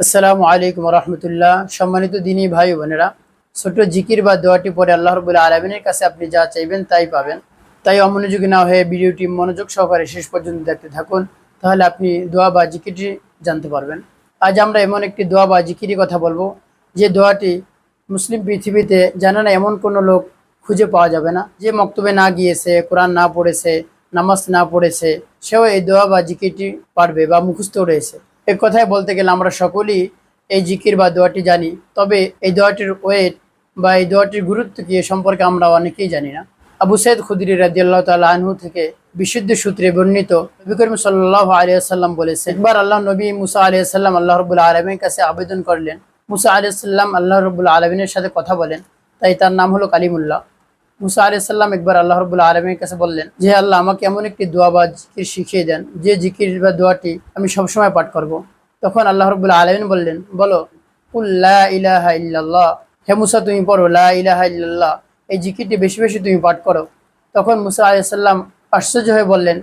আসসালামু আলাইকুম রহমতুল্লাহ। সম্মানিত দিনী ভাই বোনেরা ছোট জিকির বা দোয়াটি পরে আল্লাহ রবুল্লা আলমিনের কাছে আপনি যা চাইবেন তাই পাবেন। তাই অমনোযোগী না হয়ে ভিডিওটি মনোযোগ সহকারে শেষ পর্যন্ত দেখতে থাকুন, তাহলে আপনি দোয়া বা জিকিরটি জানতে পারবেন। আজ আমরা এমন একটি দোয়া বা জিকিরি কথা বলব, যে দোয়াটি মুসলিম পৃথিবীতে জানে না এমন কোনো লোক খুঁজে পাওয়া যাবে না। যে মক্তবে না গিয়েছে, কোরআন না পড়েছে, নামাজ না পড়েছে, সেও এই দোয়া বা জিকিরটি পারবে বা মুখস্থ রয়েছে। এক কথায় বলতে গেলে আমরা সকলেই এই জিকির বা দোয়াটি জানি। তবে এই দোয়াটির ওয়েট বা এই দোয়াটির গুরুত্ব কি সম্পর্কে আমরা অনেকেই জানি না। আবু সৈয়দ খুদরি রাজিয়াল্লাহ তাল্লাহ আনহু থেকে বিশুদ্ধ সূত্রে বর্ণিত নবী করিম সাল্লাহ আলিয়াল্লাম বলেছে একবার আল্লাহ নবী মুসা আলিয়াল্লাম আল্লাহ রবুল্লা আলমীর কাছে আবেদন করলেন। মুসা আলিয়াল্লাম আল্লাহ রবুল্লা আলমিনের সাথে কথা বলেন। তাই তার নাম হলো কালিমুল্লাহ। মুসা আলিয়াল্লাম একবার আল্লাহ রবুল্লা আলমীর কাছে বললেন যে আল্লাহ, আমাকে এমন একটি দোয়া বা জিকির শিখিয়ে দেন, যে জিকির বা দোয়াটি আমি সবসময় পাঠ করব। তখন আল্লাহ রবুল্লা আলমিন বললেন, বলো উল্লাহ ইলাহা ইল্লাল্লাহ। হে মুসা, তুমি পড়ো, লা ইলাহা ইল্লাল্লাহ। এই জিকিরটি বেশি বেশি তুমি পাঠ করো। তখন মুসা আলাইসাল্লাম আশ্চর্য হয়ে বললেন,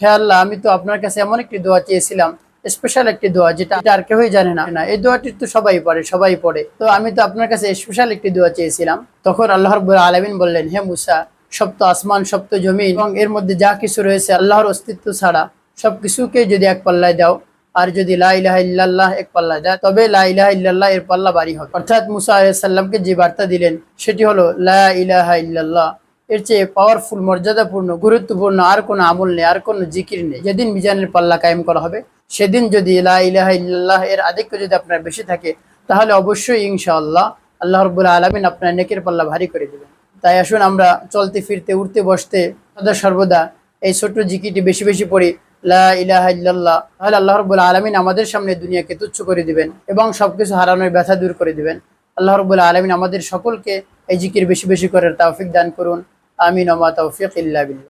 হে আল্লাহ, আমি তো আপনার কাছে এমন একটি দোয়া চেয়েছিলাম স্পেশাল একটি দোয়া, যেটা আর কেউই জানে না। এই দোয়াটি তো সবাই পড়ে সবাই পড়ে। তো আমি তো আপনার কাছে স্পেশাল একটি দোয়া চেয়েছিলাম। তখন আল্লাহ রব্বুল আলমিন বললেন, হে মুসা, সপ্ত আসমান, সপ্ত জমিন এবং এর মধ্যে যা কিছু রয়েছে আল্লাহর অস্তিত্ব ছাড়া সব কিছুকে যদি এক পাল্লায় দাও, আর যদি লা ইলাহা ইল্লাল্লাহ এক পাল্লা দেয় তবে লা ইলাহা ইল্লাল্লাহ এর পাল্লা বাড়ি হবে। অর্থাৎ মুসা আলাইসাল্লামকে যে বার্তা দিলেন, সেটি হলো, লা ইলাহা ইল্লাল্লাহ এর চেয়ে পাওয়ারফুল মর্যাদাপূর্ণ, গুরুত্বপূর্ণ আর কোনো আমল নেই, আর কোনো জিকির নেই। যেদিন মিজানের পাল্লা কায়েম করা হবে, সেদিন যদি লা ইলাহা ইল্লাল্লাহ এর আধিক্য যদি আপনার বেশি থাকে, তাহলে অবশ্যই ইনশাআল্লাহ আল্লাহ রব্বুল আলমিন আপনার নেকের পাল্লা ভারী করে দেবেন। তাই আসুন আমরা চলতে, ফিরতে, উঠতে, বসতে, সদা সর্বদা এই ছোট্ট জিকিটি বেশি বেশি পড়ি, লা ইলাহা ইল্লাল্লাহ, তাহলে আল্লাহ রব্বুল আলমিন আমাদের সামনে দুনিয়াকে তুচ্ছ করে দিবেন এবং সবকিছু হারানোর ব্যথা দূর করে দিবেন। আল্লাহ রব্বুল আলমিন আমাদের সকলকে এই জিকির বেশি বেশি করার তৌফিক দান করুন। آمين وما توفيق إلا بالله.